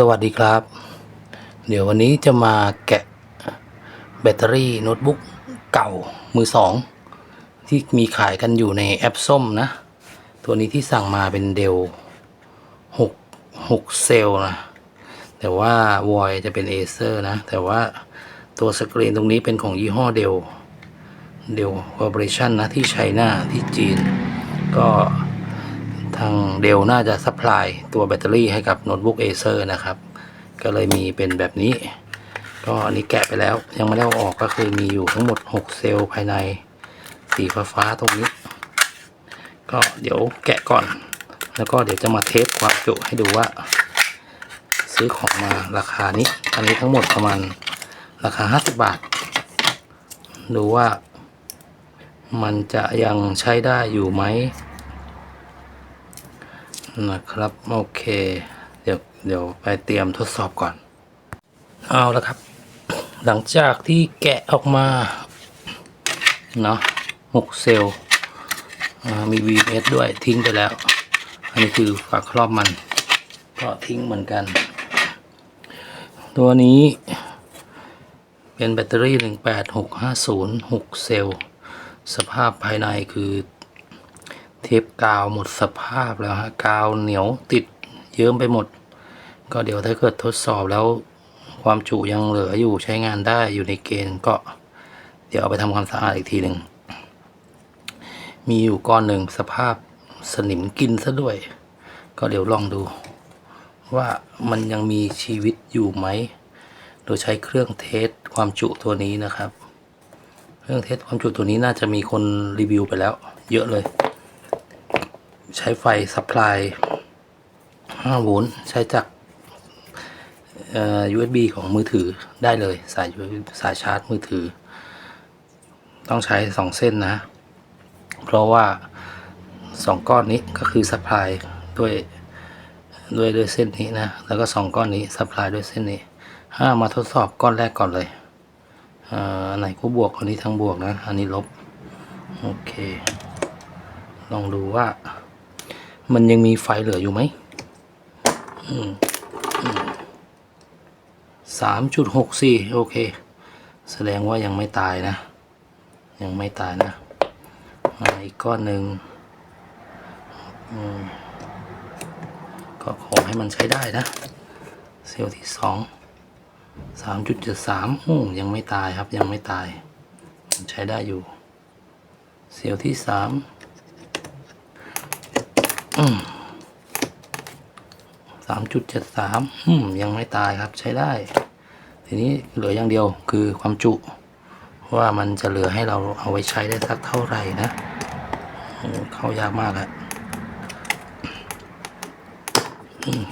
สวัสดีครับ เดี๋ยววันนี้จะมาแกะแบตเตอรี่โน้ตบุ๊กเก่ามือสองที่มีขายกันอยู่ในแอปส้มนะ ตัวนี้ที่สั่งมาเป็นเดลหกหกเซลนะ แต่ว่าวอยจะเป็นเอเซอร์นะ แต่ว่าตัวสกรีนตรงนี้เป็นของยี่ห้อเดลเดลคอร์ปอเรชั่นนะ ที่ไชน่าที่จีน ก็ ทางเดลน่าจะซัพพลายตัวแบตเตอรี่ให้กับโน้ตบุ๊กเอเซอร์นะครับ ก็เลยมีเป็นแบบนี้ ก็อันนี้แกะไปแล้วยังไม่ได้เอาออกก็คือมีอยู่ทั้งหมด 6 เซลล์ภายในสีฟ้าฟ้าตรงนี้ ก็เดี๋ยวแกะก่อน แล้วก็เดี๋ยวจะมาเทสความจุให้ดูว่า ซื้อของมาราคานี้ อันนี้ทั้งหมดประมาณราคา 50 บาท ดูว่ามันจะยังใช้ได้อยู่ไหม นะครับโอเค เดี๋ยวเดี๋ยวไปเตรียมทดสอบก่อน เอาแล้วครับ หลังจากที่แกะออกมาเนาะหกเซลล์มี VMS ด้วยทิ้งไปแล้ว อันนี้คือฝาครอบมัน ก็ทิ้งเหมือนกัน ตัวนี้เป็นแบตเตอรี่ 18650 6 เซลล์ สภาพภายในคือ เทปกาวหมดสภาพแล้วฮะกาวเหนียวติดเยิ้มไปหมด ก็เดี๋ยวถ้าเกิดทดสอบแล้ว ความจุยังเหลืออยู่ใช้งานได้อยู่ในเกณฑ์ก็ เดี๋ยวเอาไปทำความสะอาดอีกทีหนึ่งมีอยู่ก้อนหนึ่งสภาพสนิมกินซะด้วย ก็เดี๋ยวลองดู ว่ามันยังมีชีวิตอยู่ไหม โดยใช้เครื่องเทสความจุตัวนี้นะครับ เครื่องเทสความจุตัวนี้น่าจะมีคนรีวิวไปแล้ว เยอะเลย ใช้ไฟซัพพลาย5โวลต์ใช้จากเอ่อ USB ของมือถือได้เลย สายสายชาร์จมือถือ ต้องใช้ 2 เส้นนะ เพราะว่า 2 ก้อนนี้ก็คือซัพพลายด้วยด้วยด้วยเส้นนี้นะ แล้วก็ 2 ก้อนนี้ซัพพลายด้วยเส้นนี้ห้ามาทดสอบก้อนแรกก่อนเลยอันไหนก็บวกอันนี้ทั้งบวกนะ อันนี้ลบ โอเค ลองดูว่า มันยังมีไฟเหลืออยู่ไหมสามจุดหกสี่โอเค แสดงว่ายังไม่ตายนะ ยังไม่ตายนะมาอีกก้อนหนึ่งก็ขอให้มันใช้ได้นะ เซลล์ที่สองสามจุดเจ็ดสามยังไม่ตายครับยังไม่ตาย ใช้ได้อยู่ เซลล์ที่สาม สามจุดเจ็ดสามยังไม่ตายครับใช้ได้ ทีนี้เหลืออย่างเดียวคือความจุ ว่ามันจะเหลือให้เราเอาไว้ใช้ได้สักเท่าไหร่นะ เข้ายากมากอะอืม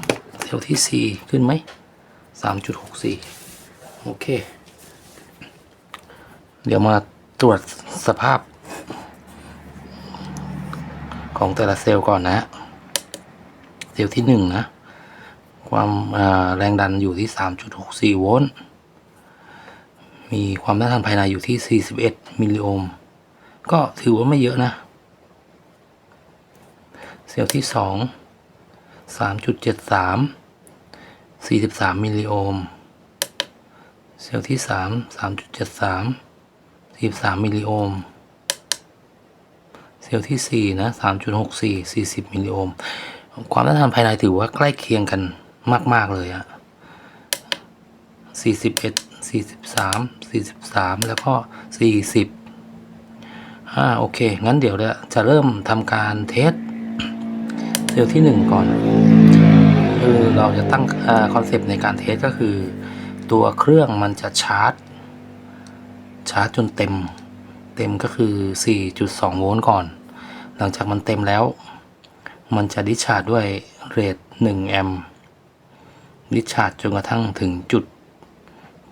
เซลล์ที่สี่ขึ้นไหมสามจุดหกสี่โอเค เดี๋ยวมาตรวจสภาพของแต่ละเซลล์ก่อนนะ เซลล์ที่หนึ่งนะ ความาแรงดันอยู่ที่ 3.64 โวลต์ มีความต้านทานภายในอยู่ที่ 41 มิลลิโอห์ม ก็ถือว่าไม่เยอะนะ เซลล์ที่ 2 3.73 43 มิลลิโอห์ม เซลล์ที่ 3 3.73 43 มิลลิโอห์มเซลล์ที่ 4 นะ 3.64 40 มิลลิโอห์ม ความต้านทานภายในถือว่าใกล้เคียงกันมาก ๆ เลยอะ41 43 43 แล้วก็ 40อ่าโอเค งั้นเดี๋ยวจะเริ่มทำการเทสเซลล์ที่ 1 ก่อน คือเราจะตั้งคอนเซปต์ในการเทสก็คือ ตัวเครื่องมันจะชาร์จ ชาร์จจนเต็ม เต็มก็คือ 4.2 โวลต์ก่อน หลังจากมันเต็มแล้ว มันจะดิชาร์จด้วยเรท1แอมป์ดิชาร์จจนกระทั่งถึงจุด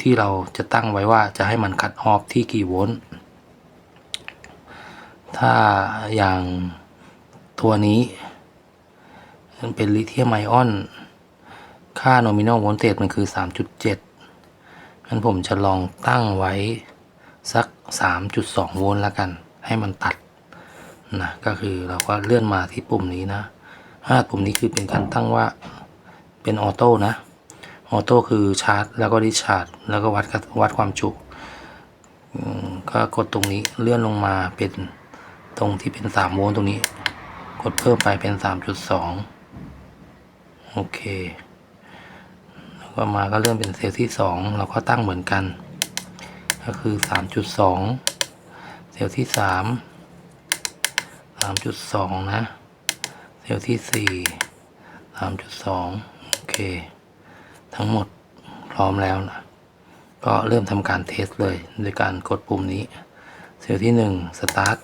ที่เราจะตั้งไว้ว่าจะให้มันคัดออฟที่กี่โวลต์ถ้าอย่างตัวนี้มันเป็นลิเธียมไอออน ค่า nominal voltage มันคือ 3.7งั้นผมจะลองตั้งไว้สัก 3.2 โวลต์แล้วกัน ให้มันตัด นะก็คือเราก็เลื่อนมาที่ปุ่มนี้นะถ้าปุ่มนี้คือเป็นการตั้งว่าเป็นออโต้นะออโต้คือชาร์จ แล้วก็ดิชาร์จ แล้วก็วัดวัดความจุก็กดตรงนี้เลื่อนลงมาเป็นตรงที่เป็นสามโวลต์ตรงนี้ กดเพิ่มไปเป็นสามจุดสองโอเค แล้วก็มาก็เลื่อนเป็นเซลล์ที่สองเราก็ตั้งเหมือนกัน ก็คือสามจุดสองเซลล์ที่สามามจุดสองนะ เซลล์ที่สี่สามจุดสองโอเค ทั้งหมดพร้อมแล้วนะ ก็เริ่มทำการเทสเลย โดยการกดปุ่มนี้ เซลล์ที่หนึ่งสตาร์ท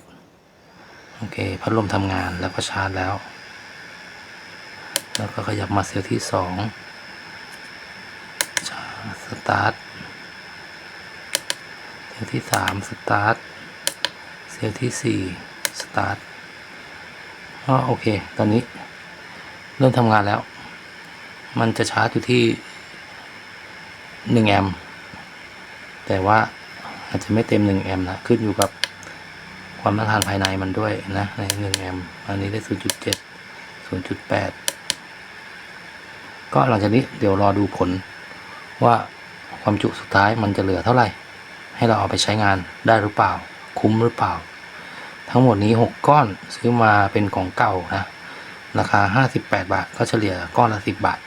โอเค พัดลมทำงานแล้วก็ชาร์จแล้ว แล้วก็ขยับมาเซลล์ที่สองชาสตาร์ทเซลล์ที่สามสตาร์ทเซลล์ที่สี่สตาร์ท อ๋อโอเค ตอนนี้ เริ่มทำงานแล้ว มันจะชาร์จอยู่ที่หนึ่งแอมป์แต่ว่าอาจจะไม่เต็มหนึ่งแอมป์นะ ขึ้นอยู่กับความต้านทานภายในมันด้วยนะ ในหนึ่งแอมป์อันนี้ได้ศูนย์จุดเจ็ดศูนย์จุดแปดก็หลังจากนี้เดี๋ยวรอดูผลว่าความจุสุดท้ายมันจะเหลือเท่าไหร่ ให้เราเอาไปใช้งานได้หรือเปล่า คุ้มหรือเปล่า ทั้งหมดนี้ 6 ก้อนซื้อมาเป็นของเก่านะ ราคา 58 บาท ก็เฉลี่ยก้อนละ 10 บาท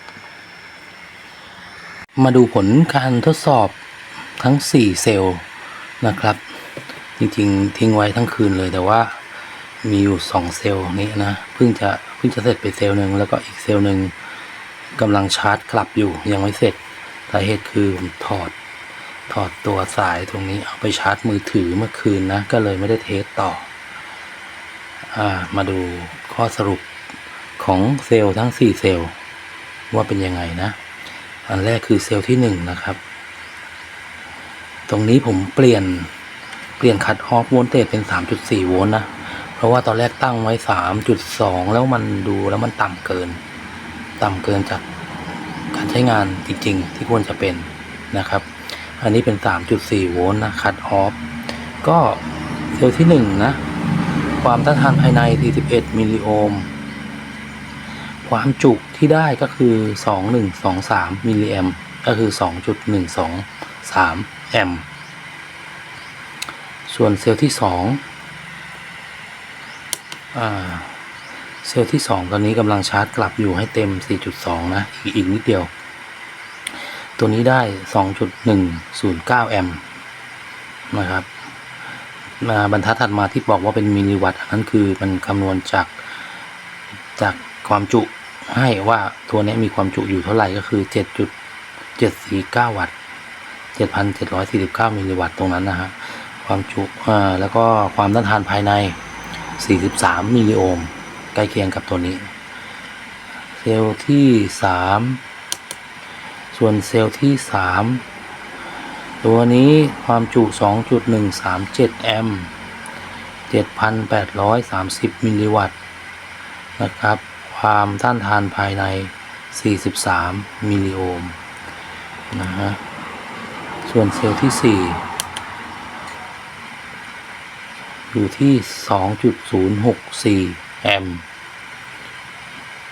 มาดูผลการทดสอบทั้ง 4 เซลล์นะครับ จริงๆ ทิ้งไว้ทั้งคืนเลยแต่ว่ามีอยู่ 2 เซลล์นี้นะ เพิ่งจะเพิ่งจะเสร็จไปเซลล์หนึ่งแล้วก็อีกเซลล์หนึ่งกำลังชาร์จกลับอยู่ยังไม่เสร็จสาเหตุคือผมถอดถอดตัวสายตรงนี้เอาไปชาร์จมือถือเมื่อคืนนะ ก็เลยไม่ได้เทสต่อ มาดูข้อสรุปของเซลล์ทั้ง 4 เซลล์ว่าเป็นยังไงนะ อันแรกคือเซลล์ที่ 1 นะครับ ตรงนี้ผมเปลี่ยนเปลี่ยนคัดออฟโวลเตจเป็น 3.4 โวลต์นะ เพราะว่าตอนแรกตั้งไว้ 3.2 แล้วมันดูแล้วมันต่ำเกิน ต่ำเกินจากการใช้งานจริง ๆ ที่ควรจะเป็นนะครับ อันนี้เป็น 3.4 โวลต์นะคัดออฟก็เซลล์ที่ 1 นะ ความต้านทานภายใน 41 มิลลิโอห์ม ความจุที่ได้ก็คือ 2123 มิลลิแอมก็คือ 2.123 แอม ส่วนเซลล์ที่2อ่าเซลล์ที่ 2 ตอนนี้กำลังชาร์จกลับอยู่ให้เต็ม 4.2 นะ อีกอีกนิดเดียว ตัวนี้ได้ 2.109 แอมนะครับ บรรทัดถัดมาที่บอกว่าเป็นมิลลิวัตต์อันนั้นคือมันคำนวณจากจากความจุให้ว่าตัวนี้มีความจุอยู่เท่าไหร่ก็คือ 7.749 วัตต์ 7,749 มิลลิวัตต์ตรงนั้นนะฮะความจุอ่าแล้วก็ความต้านทานภายใน 43 มิลลิโอห์มใกล้เคียงกับตัวนี้ เซลล์ที่ 3 ส่วนเซลล์ที่ 3 ตัวนี้ความจุ 2.137 แอมป์ 7,830 มิลลิวัตต์นะครับ ความต้านทานภายใน 43 มิลลิโอห์มนะฮะ ส่วนเซลล์ที่ 4 อยู่ที่ 2.064 แอมป์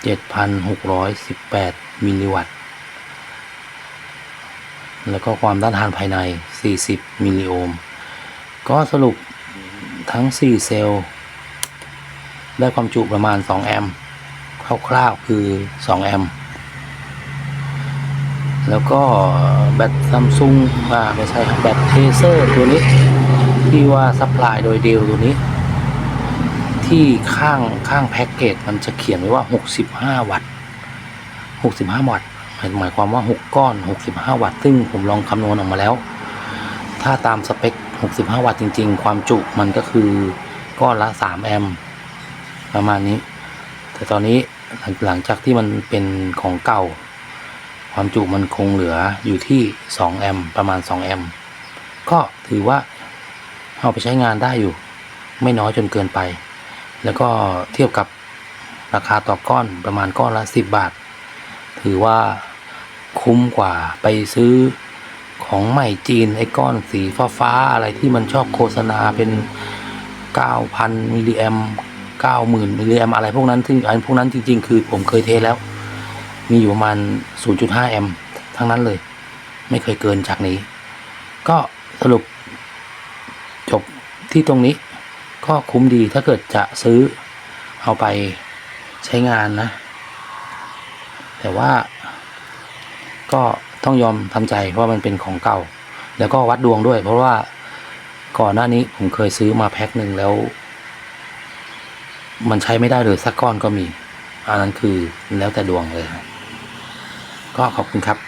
7,618 มิลลิวัตต์ แล้วก็ความต้านทานภายใน 40 มิลลิโอห์ม ก็สรุปทั้ง 4 เซลล์ ได้ความจุประมาณ 2 แอมป์คร่าวๆคือ 2 แอมป์แล้วก็แบตซัมซุงอ่าไม่ใช่ครับแบตเทเซอร์ตัวนี้ ที่ว่าซัพพลายโดยเดลตัวนี้ ที่ข้างข้างแพ็กเกจมันจะเขียนไว้ว่า 65 วัตต์ 65 วัตต์ หมายหมายความว่า 6 ก้อน 65 วัตต์ ซึ่งผมลองคำนวณออกมาแล้ว ถ้าตามสเปค 65 วัตต์จริง ๆ ความจุมันก็คือก้อนละ 3 แอมป์ประมาณนี้ แต่ตอนนี้หลังหลังจากที่มันเป็นของเก่า ความจุมันคงเหลืออยู่ที่ 2 แอมป์ประมาณ 2 แอมป์ก็ถือว่าเอาไปใช้งานได้อยู่ ไม่น้อยจนเกินไป แล้วก็เทียบกับราคาต่อก้อนประมาณก้อนละ 10 บาท ถือว่า คุ้มกว่าไปซื้อของใหม่จีนไอ้ก้อนสีฟ้าๆอะไรที่มันชอบโฆษณาเป็น 9,000มิลลิแอม90,000มิลลิแอมอะไรพวกนั้นซึ่งอันพวกนั้นจริง ๆ คือผมเคยเทแล้ว มีอยู่ประมาณ 0.5 แอมทั้งนั้นเลย ไม่เคยเกินจากนี้ ก็สรุปจบที่ตรงนี้ก็คุ้มดีถ้าเกิดจะซื้อเอาไปใช้งานนะ แต่ว่า ก็ต้องยอมทำใจเพราะมันเป็นของเก่า แล้วก็วัดดวงด้วย เพราะว่าก่อนหน้านี้ผมเคยซื้อมาแพ็คหนึ่งแล้ว มันใช้ไม่ได้เลยสักก้อนก็มี อันนั้นคือแล้วแต่ดวงเลยครับก็ขอบคุณครับ